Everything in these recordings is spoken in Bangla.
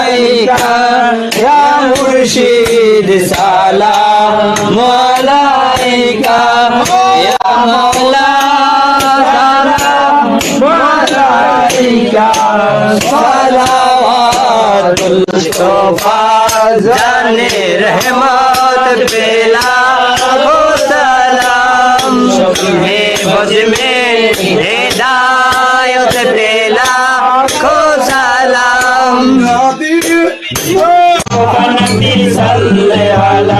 আলাইকা ইয়া মুর্শিদ, সালাম আলাইকা ইয়া মাওলা সালাম আলাইকা সালাওয়াতুল মুস্তাফা জানে রহমত ও সালাম হে বজ وبنبي صلي على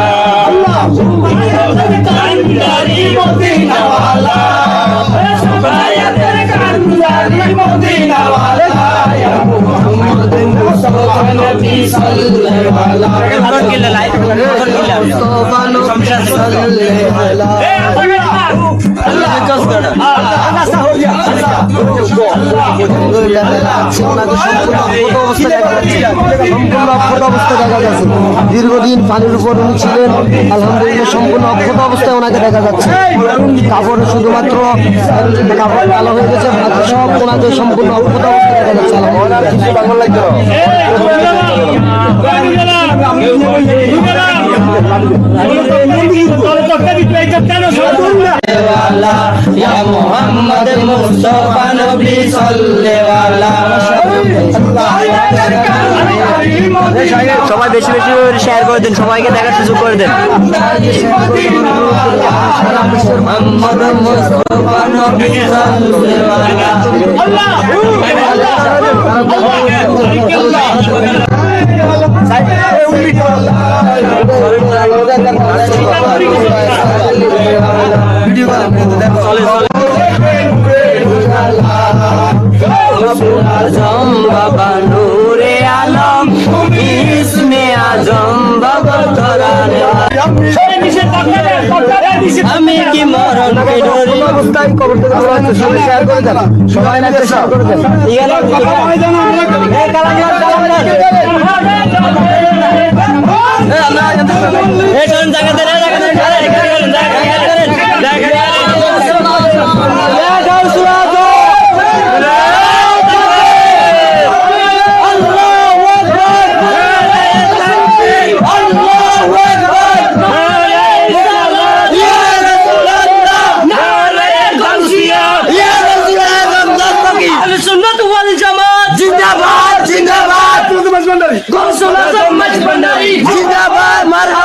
اللهم يا ترك عندي مدينة وعلى يا ترك عندي مدينة وعلى يا محمد مصطفى نبي صلي على مصطفى نبي صلي على الله দীর্ঘদিন পানির উপর উনি ছিলেন আলহামদুলিল্লাহ। সম্পূর্ণ অক্ষত অবস্থায় ওনাকে দেখা যাচ্ছে কাপড় শুধুমাত্র কাপড় কালো হয়ে গেছে সব ওনাকে সম্পূর্ণ অক্ষত অবস্থায় দেখা যাচ্ছে वाला या मोहम्मद मुस्तफा नबी सल्ले वाला সবাই বেশি বেশি করে শেয়ার করে দেন সবাইকে দেখার সুযোগ করে দেন মোহাম্মদ আজম বাবা নূরে আলম ইসমে আজম বাবা তরান আমি কি মরণ কে ডরি অবস্থায় কবর থেকে তোলা হচ্ছে সবাই শেয়ার করে দেন সবাই করে দেন জিন্দাবাদ জিন্দাবাদ। গৌসুল আজম মাঝ ভান্ডারি জিন্দাবাদ মারহাবা।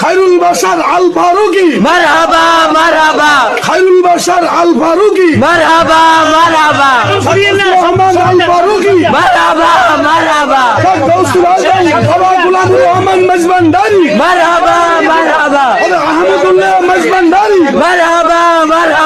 খাইরুল বাশার আল ফারুকি মারহাবা মারহাবা। খাইরুল বাশার আল ফারুকি মারহাবা মারহাবা। রহমান আল ফারুকি মারহাবা মারহাবা। গৌসুল আজম সবাই গুলাম রহমান মজবানদারি। মারহাবা মারহাবা আহমদুল্লাহ মজবান্ডারি মারহাবা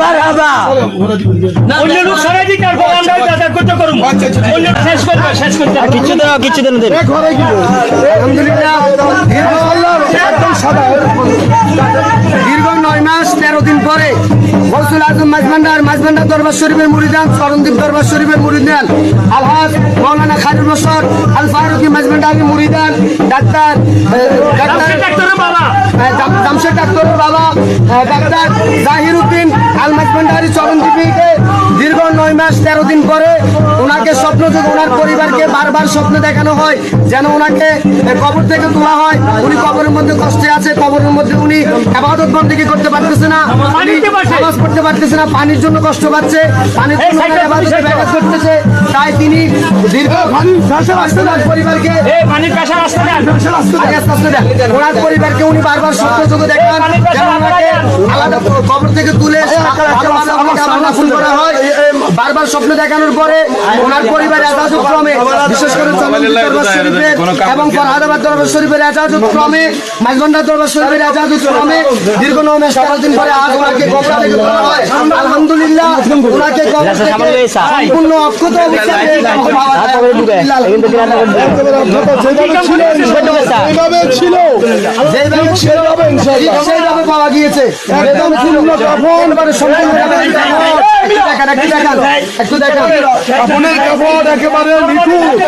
মারহাবা। অন্য লোক সরাই দিক আর আমরা যাতায়াত করতে করুন অন্য শেষ করবে শেষ করতে কিচ্ছু দেন কিচ্ছু দেন দেন। আলহামদুলিল্লাহ। একদম সাদা। পরে গৌসুল আজম মাঝভান্ডার মাঝভান্ডার দরবার শরীফের মুরিদান চরণদীপ দরবার শরীফের মুরিদান আলহাজ মৌলানা খাজুর বসর আল ফারুকি মাঝভান্ডারি ডাক্তার আহ, ডাক্তার বাবা। জামশেদ ডাক্তারের বাবা ডাক্তার জাহির উদ্দিন আল মাঝভান্ডারি চরণদীপীকে দীর্ঘ নয় মাস তেরো দিন পরে ওনাকে স্বপ্ন থেকে ওনার পরিবারকে বারবার স্বপ্ন দেখানো হয় যেন ওনাকে কবর থেকে তোলা হয় উনি কবরের মধ্যে কষ্টে আছে কবরের মধ্যে উনি আবাদত বন্দিকে করতে পারতেছে না। পানিতে বসে। নামাজ করতে পারতেছে না পানির জন্য কষ্ট পাচ্ছে পানির জন্য ব্যাঘাত করতেছে তাই তিনি দীর্ঘ পানির ফ্যাশন আসতে ওনার পরিবারকে। পানির কাছে আসতে দেন। আগে আস্তে আস্তে দেন। ওনার পরিবারকে উনি বারবার সত্য যোগ দেখান যেন ওনাকে আলাদা কবর থেকে তুলে ভালোভাবে ওনাকে আবার দাফন করা হয়। বারবার স্বপ্ন দেখানোর পরে ওনার পরিবার এজাজত ক্রমে বিশেষ করে শরীফের এবং ফরহাদাবাদ দরবার শরীফের ক্রমে মাঝগন্ডা দরবার শরীফের এজাজত ক্রমে দীর্ঘ নৌ মাস তেরো দিন পরে আজ ওনাকে কবর থেকে তোলা হয় আলহামদুলিল্লাহ ওনাকে কবর থেকে সম্পূর্ণ অক্ষত অবস্থায় পাওয়া যায়। আলহামদুলিল্লাহ। এইভাবে ছিল যেভাবে ছিল, সেইভাবে পাওয়া গিয়েছে একদম পূর্ণ কাফন, একটু দেখান, কাপড় একেবারে নিখুঁত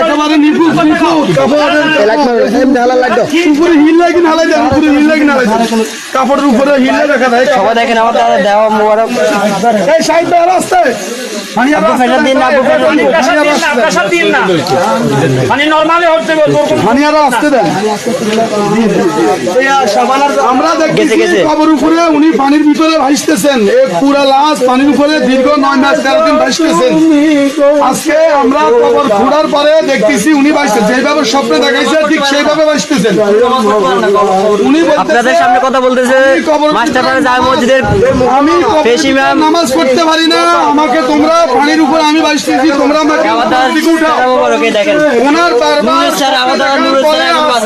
একেবারে নিখুঁত নিখুঁত কাপড়ের হিল লাগি হিল লাগি নালাই কাপড়ের উপরে হিলে যায় সবাই দেখেন আমার দাদা দেওয়া মোবারক। রাস্তায়। মানে মানে আমরা দেখতেছি কবর উপরে উনি পানির ভিতরে ভাসতেছেন। পুরা লাশ পানির উপরে দীর্ঘ নয় মাস তেরো দিন ভাসতেছেন। আজকে আমরা কবর খোঁড়ার পরে দেখতেছি উনি ভাসতেছেন। যেভাবে স্বপ্নে দেখাইছে ঠিক সেইভাবে ভাসতেছেন। উনি আপনাদের সামনে কথা বলতেছে মাস্টার মসজিদের আমি নামাজ পড়তে পারি না। আমাকে তোমরা পানির উপর আমি ভাসতেছি তোমরা আমাকে ওনার বারবার আমার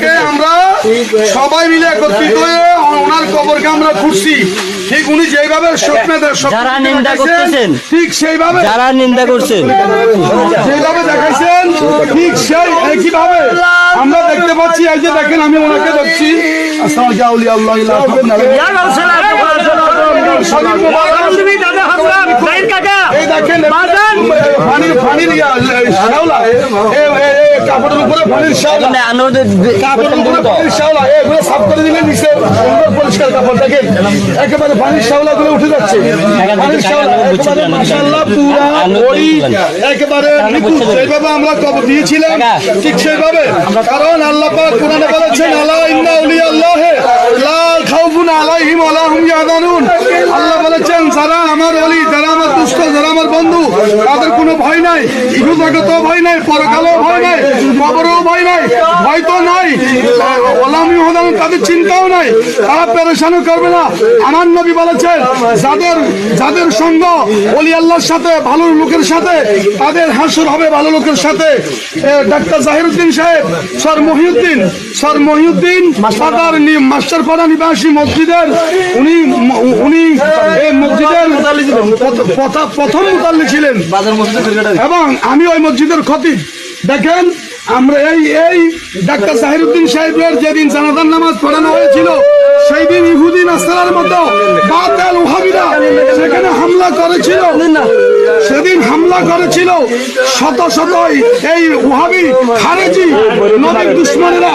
সবাই মিলে একত্রিত হয়ে ওনার কবরকে আমরা খুঁজছি। ঠিক উনি যেভাবে যারা নিন্দা করতেছেন। ঠিক সেইভাবে যারা নিন্দা করছে যেভাবে দেখাইছেন ঠিক সেই একইভাবে আমরা দেখতে পাচ্ছি। এই যে দেখেন আমি ওনাকে দেখছি। আসসালামু আলাইকুম। আল্লাহ দেখেন পানির পানির শ্যাওলা। এ, এ, এ, কাপড়ের উপরে পানির শ্যাওলা। কাপড়ের উপরে পানির শ্যাওলা। এগুলো সাফ করে দিলে নিচে। সুন্দর পরিষ্কার কাপড় দেখেন। একেবারে পানির শ্যাওলা গুলো উঠে যাচ্ছে। পানির শ্যাওলা একেবারে মাশাআল্লাহ পুরা ওই একেবারে নিখুঁত। আমরা দিয়েছিলাম ঠিক সেইভাবে। কারণ আল্লাহ পাক কোরআনে বলেছেন আলা ইন্না আউলিয়া আল্লাহ লা খাউফুন আলাইহিম ওয়া লা হুম ইয়াহজানুন আল্লাহ বলেছেন যারা আমার ওলি যারা আমার দুষ্ট যারা আমার বন্ধু, তাদের কোনো ভয় নাই ইহুদাগত ভয় নাই, পরকালও ভয় নাই, কবরও ভয় নাই, ভয় তো নাই। ওলাম ইহুদান, তাদের চিন্তাও নাই, তারা পেরেশানও করবে না। আমার নবী বলেছেন, যাদের যাদের সঙ্গ ওলি আল্লাহর সাথে, ভালো লোকের সাথে, তাদের হাসর হবে ভালো লোকের সাথে। ডাক্তার জাহিরুদ্দিন সাহেব, স্যার মহিউদ্দিন স্যার মহিউদ্দিন, সাদার নি- মাস্টারপাড়া নিবাসী মসজিদের, উনি উনি এই মসজিদের প্রথম মুতাল্লি ছিলেন। এবং আমি ওই মসজিদের ক্ষতি। দেখেন আমরা এই এই ডাক্তার সাহিরুদ্দিন সাহেবের যেদিন জানাদান নামাজ পড়ানো হয়েছিল সেই দিন ইহুদিন নাস্তার মতো বাতাল সেখানে হামলা করেছিল। সেদিন হামলা করেছিল শত শত এই ওহাবি খারেজি নবীর দুশ্মনেরা।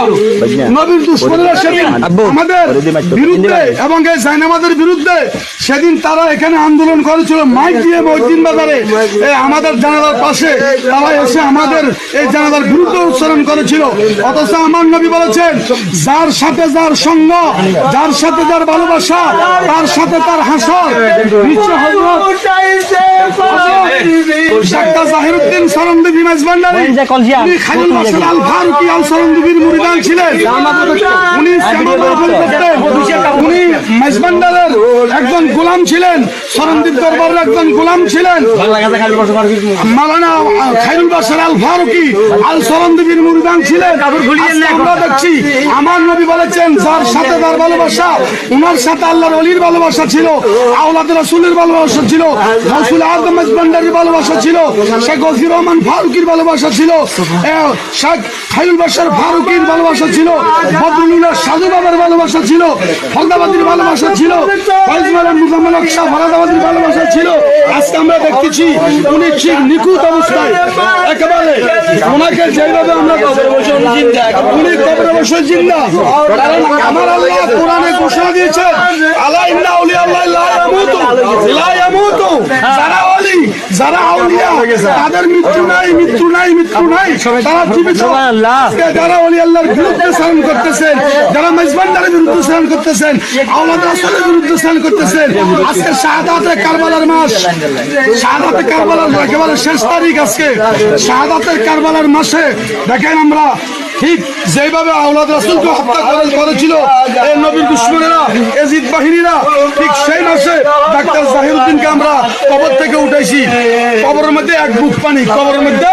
নবীর দুশ্মনেরা সেদিন আমাদের বিরুদ্ধে এবং এই জাইনামাদের বিরুদ্ধে সেদিন তারা এখানে আন্দোলন করেছিল। মাইক দিয়ে মসজিদ বাজারে এই আমাদের জানালার পাশে তারা এসে আমাদের এই জানালার বিরুদ্ধে উচ্চারণ করেছিল। অথচ আমার নবী বলেছেন যার সাথে যার সঙ্গ যার সাথে যার ভালোবাসা তার সাথে তার হাসর নিশ্চয় হযরত মেজবান্ডারি উনি আল ফারুকি আল মুরিদান ছিলেন উনি উনি মেজবান্ডারের একজন গোলাম ছিলেন দরবারের একজন গোলাম ছিলেন মালানা খাইরুল বাসার আল ফারুকি আল মুরিদান ছিলেন আমরা দেখছি আমার নবী বলেছেন যার সাথে তার ভালোবাসা উনার সাথে আল্লাহর অলির ভালোবাসা ছিল আওলাদ রাসূলের ভালোবাসা ছিল রাসূল আদম মেজবান্ডারির ভালোবাসা ছিল, শেখ গফির রহমান ফারুকির ভালোবাসা ছিল শেখ খাইরুল বাসার ফারুকির ভালোবাসা ছিল, বদরুল্লাহ সাধু বাবার ভালোবাসা ছিল ফলদাবাদের ভালোবাসা ছিল ভালোবাসা ছিল। আজকে আমরা দেখতেছি, উনি ঠিক নিখুঁত অবস্থায়, একেবারে ওনাকে যেভাবে আমরা উনি কবরে বসে জিন্দা। কারণ আমার আল্লাহ কোরআনে ঘোষণা দিয়েছেন, আলা ইন্না আউলিয়া আল্লাহ লা ইয়ামুতু, লা যারা আউলিয়া তাদের মৃত্যু নাই মৃত্যু নাই মৃত্যু নাই। তারা জীবিত। যারা অলি আল্লাহর বিরুদ্ধে করতেছেন যারা মেজবান্ডারের বিরুদ্ধে স্মরণ করতেছেন আওলাদ বিরুদ্ধে করতেছেন আজকে শাহাদাতে কারবালার মাস। শাহাদাতে কারবালার একেবারে শেষ তারিখ আজকে। শাহাদাতের কারবালার মাসে দেখেন আমরা ঠিক যেভাবে আওলাদ রাসূলকে হত্যা করে- করেছিল এই নবীর দুশ্মনেরা এজিদ বাহিনীরা ঠিক সেই মাসে ডাক্তার জাহিরুদ্দিনকে আমরা কবর থেকে উঠাইছি। কবরের মধ্যে এক বুক পানি কবরের মধ্যে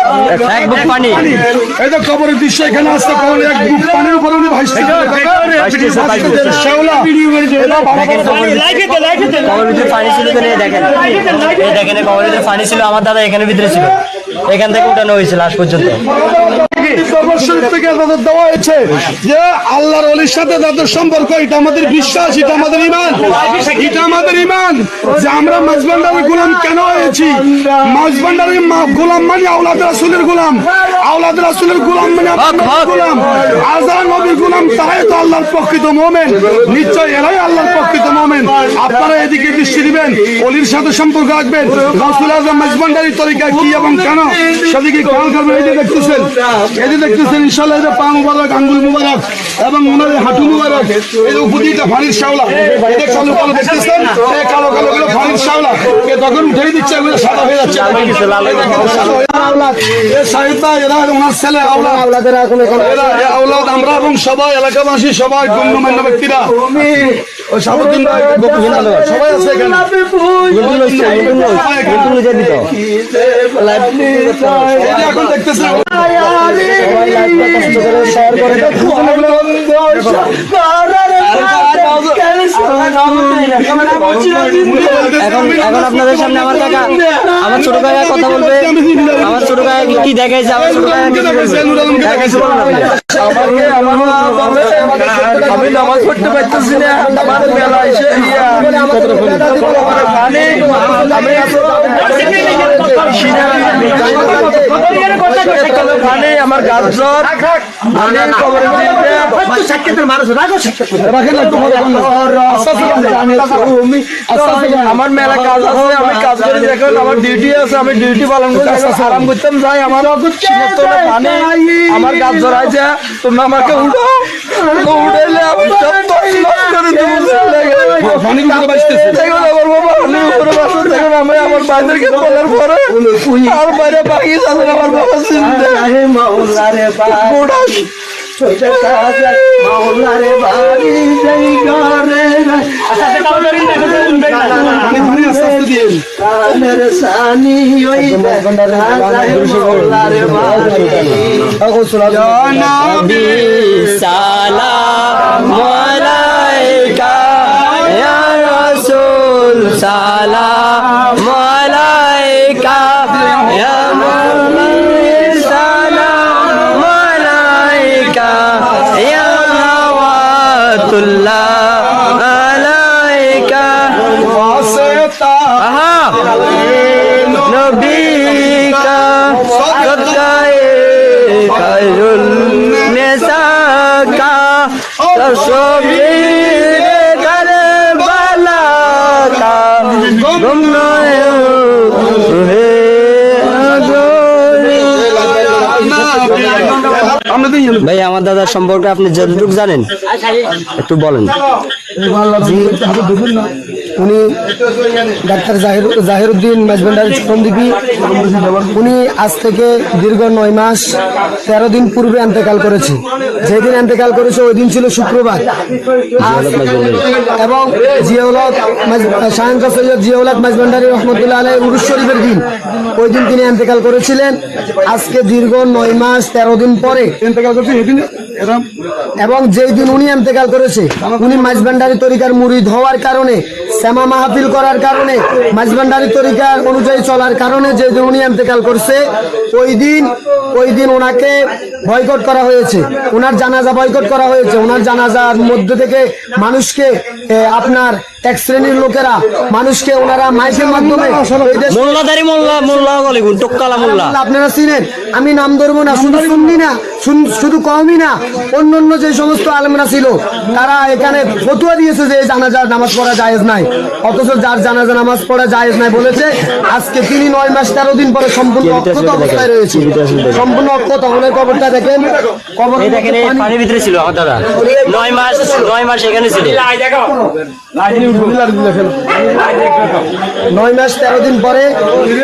এক বুক পানি। এই তো কবরের দৃশ্য এখানে আসতে কবর এক বুক পানির উপরে উনি লাইফে দে কবরের ভিতরে পানি ছিল তো এই দেখেন। দেখেন কবরের ভিতরে পানি ছিল আমার দাদা এখানে ভিতরে ছিল। এখান থেকে উঠানো হয়েছিল লাস্ট পর্যন্ত। দরবার এরাই আল্লাহর প্রকৃত মোমেন আপনারা এদিকে দৃষ্টি দিবেন অলির সাথে সম্পর্ক রাখবেন রাসুল আজম মাঝবান্ডারির তরিকা কি এবং কেন? সেদিকে খেয়াল করবেন এই যে দেখতেছেন ইনশাল্লাহ যে পা মুবারক আঙ্গুল মুবারক এবং ওনার হাঁটু মুবারক এই যে উপদিটা ফানির শাওলা এই যে কালো কালো দেখতেছেন এই কালো কালো গুলো ফানির শাওলা এ তখন উঠেই দিচ্ছে এগুলো সাদা হয়ে যাচ্ছে। এই দেখেন, সাদা আওলাদ। এ সাহিদ এরা ওনার ছেলে আওলাদ। আওলাদেরা এখন এখানে এরা এ আওলাদ আমরা এবং সবাই এলাকাবাসী সবাই গণ্যমান্য ব্যক্তিরা। সাবুদ্দিন সবাই আছে এখানে। সবাই এখন এখন আপনাদের সামনে আমার কাকা আমার ছোট কাকা কথা বলবে আমার ছোট কাকা কি দেখাইছে আমার ছোট কাকা কি? আমি নামাজ পড়তে পারতেছি না আমার মেলা এসে মানে আমার মেলা কাজ আছে আমি কাজ করে দেখুন আমার ডিউটি আছে আমি ডিউটি পালন করে আরাম করতাম যাই আমার পানি আমার গাছ জড়াইছে তুমি আমাকে উঠো উঠাইলে আমি করে পানি কিন্তু বাঁচতেছে। দেখুন আমার বাবা আমি উপরে বাসা দেখুন আমি আমার বাইরেকে বলার পরে আর বাইরে বাকি সালাম আলাইকা ইয়া মুহাম্মদ সালাম আলাইকা ইয়া হাওয়াতুল্লাহ আলাইকা। আহা, নবিকা সদায়ে খায়রুল নেসাকা তসবির ভাই আমার দাদার সম্পর্কে আপনি যতটুকু জানেন একটু বলেন। উনি ডাক্তার জাহির জাহিরুদ্দিন মেজবান্ডার চরণদ্বীপী উনি আজ থেকে দীর্ঘ নয় মাস তেরো দিন পূর্বে এন্তেকাল করেছে। যেদিন এন্তেকাল করেছে ওই দিন ছিল শুক্রবার। এবং জিয়াউলত শাহান সৈয়দ জিয়াউলাদ মেজবান্ডারি রহমতুল্লাহ আলাই উরুস শরীফের দিন ওই দিন তিনি এন্তেকাল করেছিলেন। আজকে দীর্ঘ নয় মাস তেরো দিন পরে। ইন্তেকাল করছি এদিন এবং যেই দিন উনি এন্তেকাল করেছে উনি মাঝবান্ডারি তরিকার মুরিদ হওয়ার কারণে শ্যামা মাহফিল করার কারণে মাঝবান্ডারি তরিকার অনুযায়ী চলার কারণে যে দিন উনি এন্তেকাল করছে ওই দিন ওই দিন ওনাকে বয়কট করা হয়েছে। ওনার জানাজা বয়কট করা হয়েছে। ওনার জানাজার মধ্যে থেকে মানুষকে আপনার এক শ্রেণির লোকেরা মানুষকে ওনারা মাইকের মাধ্যমে আপনারা চিনেন? আমি নাম ধরবো না শুধু শুননি না শুধু কমই না অন্য অন্য যে সমস্ত আলমরা ছিল তারা এখানে ফতুয়া দিয়েছে যে এই জানাজার নামাজ পড়া জায়েজ নাই। অথচ যার জানাজা নামাজ পড়া জায়েজ নাই বলেছে আজকে তিনি নয় মাস তেরো দিন পরে সম্পূর্ণ অক্ষত অবস্থায় রয়েছে। সম্পূর্ণ অক্ষত ওনার কবরটা দেখেন। কবর দেখেন পানির ভিতরে ছিল আমার দাদা। নয় মাস নয় মাস এখানে ছিল। নয় মাস তেরো দিন পরে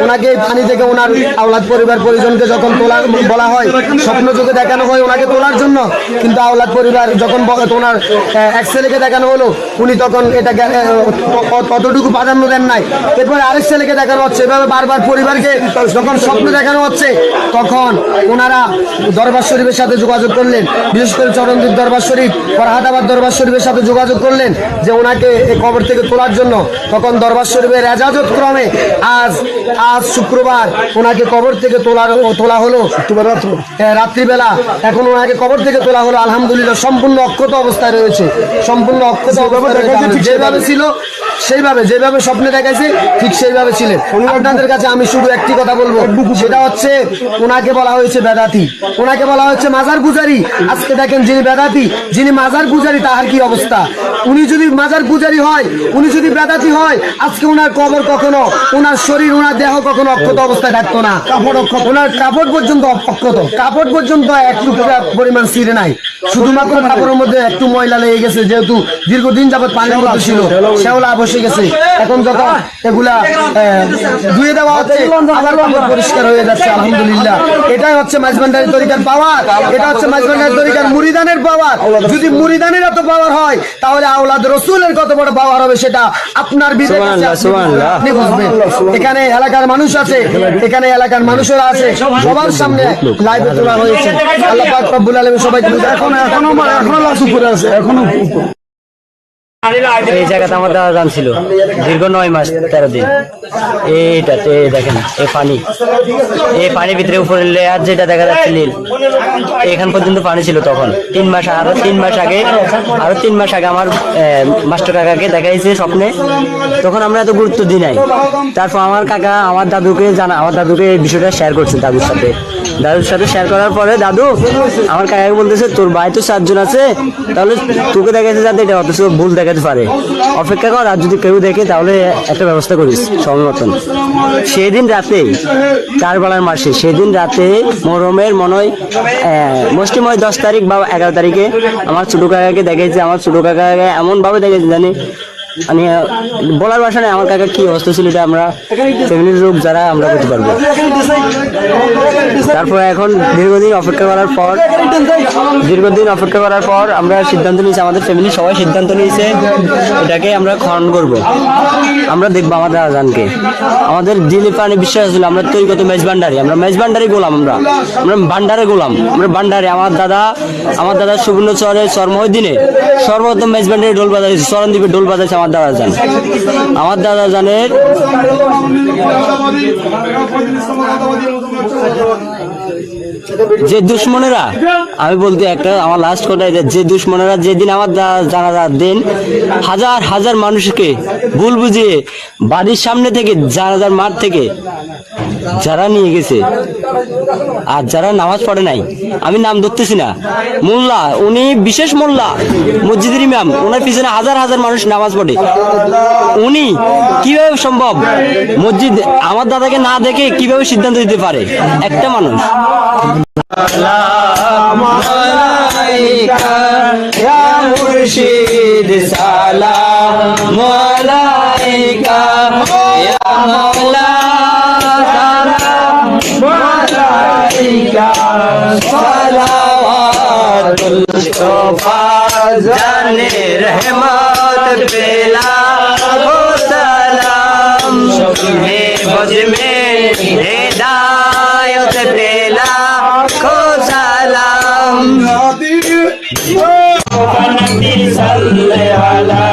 ওনাকে এই পানি থেকে ওনার আওলাদ পরিবার পরিজনকে যখন তোলা বলা হয় স্বপ্ন চোখে দেখানো হয় ওনাকে তোলার জন্য কিন্তু আওলাদ পরিবার যখন ওনার এক ছেলেকে দেখানো হলো উনি তখন এটা ততটুকু প্রাধান্য দেন নাই। এরপরে আরেক ছেলেকে দেখানো হচ্ছে। এভাবে বারবার পরিবারকে যখন স্বপ্ন দেখানো হচ্ছে তখন ওনারা দরবার শরীফের সাথে যোগাযোগ করলেন। বিশেষ করে চরণদ্বীপ দরবার শরীফ ফরহাদাবাদ দরবার শরীফের সাথে যোগাযোগ করলেন যে ওনাকে এই কবর থেকে তোলার জন্য। তখন দরবার শরীফের এজাজত ক্রমে আজ আজ শুক্রবার ওনাকে কবর থেকে তোলার তোলা হলো। রাত্রিবেলা। এখন ওনাকে কবর থেকে তোলা হলো। আলহামদুলিল্লাহ সম্পূর্ণ অক্ষত অবস্থায় রয়েছে। সম্পূর্ণ অক্ষত। যেভাবে ছিল সেইভাবে যেভাবে স্বপ্নে দেখাইছে ঠিক সেইভাবে ছিলেন। আপনাদের কাছে আমি শুধু একটি কথা বলব। সেটা হচ্ছে ওনাকে বলা হয়েছে বেদাতি। ওনাকে বলা হচ্ছে মাজার পূজারি। আজকে দেখেন যিনি বেদাতি যিনি মাজার পূজারি তাহার কি অবস্থা? উনি যদি মাজার পূজারি হয় উনি যদি বেদাতি হয় আজকে ওনার কবর কখনো ওনার শরীর ওনার দেহ কখনো অক্ষত অবস্থায় থাকতো না। কাপড় অক্ষত। ওনার কাপড় পর্যন্ত অক্ষত। কাপড় পর্যন্ত একটু পরিমাণ ছিঁড়ে নাই। শুধুমাত্র কাপড়ের মধ্যে একটু ময়লা লেগে গেছে যেহেতু দীর্ঘদিন যাবত পানির মধ্যে ছিল। শ্যাওলা বসে গেছে। এখন যখন এগুলা ধুয়ে দেওয়া হচ্ছে আবার পরিষ্কার হয়ে যাচ্ছে আলহামদুলিল্লাহ। এটাই হচ্ছে মাঝবান্ডারি তরিকার পাওয়ার। এটা হচ্ছে মাঝবান্ডারি তরিকার মুরিদানের পাওয়ার। যদি মুরিদানের এত পাওয়ার হয় তাহলে আওলাদ রসুলের কত বড় পাওয়ার হবে সেটা আপনার বিবেক আপনি- বুঝবেন। এখানে এলাকার মানুষ আছে এখানে এলাকার মানুষেরা আছে সবার সামনে লাইভে তোলা হয়েছে। আল্লাহ পাক রব্বুল আলামিন সবাইকে এখন এখনও এখনও লাশ উপরে আছে এখনও এই জায়গাতে আমার দাদা জান ছিল। দীর্ঘ নয় মাস, তেরো দিন। এইটা এই দেখেন, এই পানি। এই পানির ভিতরে উপরে লেয়ার যেটা দেখা যাচ্ছে নীল, এখান পর্যন্ত পানি ছিল তখন। তিন মাস, আরও তিন মাস আগে, আরও তিন মাস আগে আমার মাস্টার কাকাকে দেখাইছে স্বপ্নে। তখন আমরা এত গুরুত্ব দিই নাই। তারপর আমার কাকা, আমার দাদুকে জানা, আমার দাদুকে এই বিষয়টা শেয়ার করছে দাদুর সাথে। দাদুর সাথে শেয়ার করার পরে, দাদু, আমার কাকাকে বলতেছে তোর ভাই তো সাতজন আছে, তাহলে তোকে দেখাচ্ছে যাতে এটা অথচ ভুল দেখাতে পারে। অপেক্ষা কর, আর যদি কেউ দেখে, তাহলে একটা ব্যবস্থা করিস, সময় মতন। সেদিন রাতে চার বেলার মাসে, সেদিন রাতে মরমের মনে হয় মুষ্টিময় দশ তারিখ বা এগারো তারিখে আমার ছোট কাকাকে দেখেছে আমার ছোট কাকাকে এমনভাবে দেখেছে জানি মানে বলার ভাষা নেই, আমার কাকা কি অবস্থা ছিল আমরা ফ্যামিলির লোক যারা, আমরা করতে পারব। তারপর এখন দীর্ঘদিন অপেক্ষা করার পর, দীর্ঘদিন অপেক্ষা করার পর আমরা সিদ্ধান্ত নিয়েছি, আমাদের ফ্যামিলি সবাই সিদ্ধান্ত নিয়েছে, এটাকে আমরা খনন করব। আমরা দেখব আমাদের আজানকে। আমাদের দিলে প্রাণে বিশ্বাস ছিল আমরা তৈরি করতো মেজ ভান্ডারি, আমরা মেজ ভান্ডারি গোলাম আমরা। আমরা ভান্ডারে গোলাম, আমরা ভান্ডারে। আমার দাদা আমার দাদা সুবর্ণ চরে চরময় দিনে সর্বপ্রথম মেজ ভান্ডারি ডোল বাজাইছে, চরণদ্বীপে ডোল বাজাইছে আমার দাদা জান। আমার দাদা জানের যে দুশ্মনেরা, আমি বলতে একটা, আমার লাস্ট কথা যে দুশ্মনেরা যেদিন আমার জানাজার দিন, হাজার হাজার মানুষকে ভুল বুঝিয়ে বাড়ির সামনে থেকে জানাজার মাঠ থেকে যারা নিয়ে গেছে। আর যারা নামাজ পড়ে নাই, আমি নাম ধরতেছি না। মোল্লা, উনি বিশেষ মোল্লা, মসজিদের ইমাম। ওনার পিছনে হাজার হাজার মানুষ নামাজ পড়ে। উনি কীভাবে সম্ভব? মসজিদ, আমার দাদাকে না দেখে কীভাবে সিদ্ধান্ত দিতে পারে? একটা মানুষ। মুস্তফা জানে রহমত বেলা গো সালাম। সবে বজমে হেদায়ত বেলা গো সালাম। সাল্লে আলা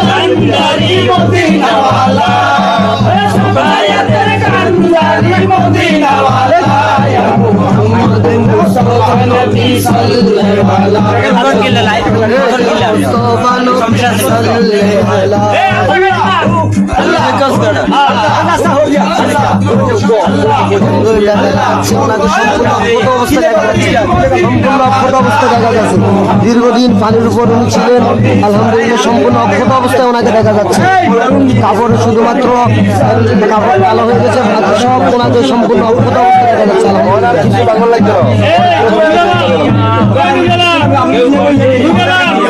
কান্দারি মদিনা ওয়ালা সবাই কান্দারি মদিনা ওয়ালা লাইভ ওনাকে সম্পূর্ণ অক্ষত অবস্থা দেখা যাচ্ছে দীর্ঘদিন পানির উপর উনি ছিলেন। আলহামদুলিল্লাহ, সম্পূর্ণ অক্ষত অবস্থায় ওনাকে দেখা যাচ্ছে। কাপড় শুধুমাত্র কাপড় কালো হয়ে গেছে সব ওনাকে সম্পূর্ণ অক্ষত অবস্থায় দেখা যাচ্ছে। আলহামদুলিল্লাহ।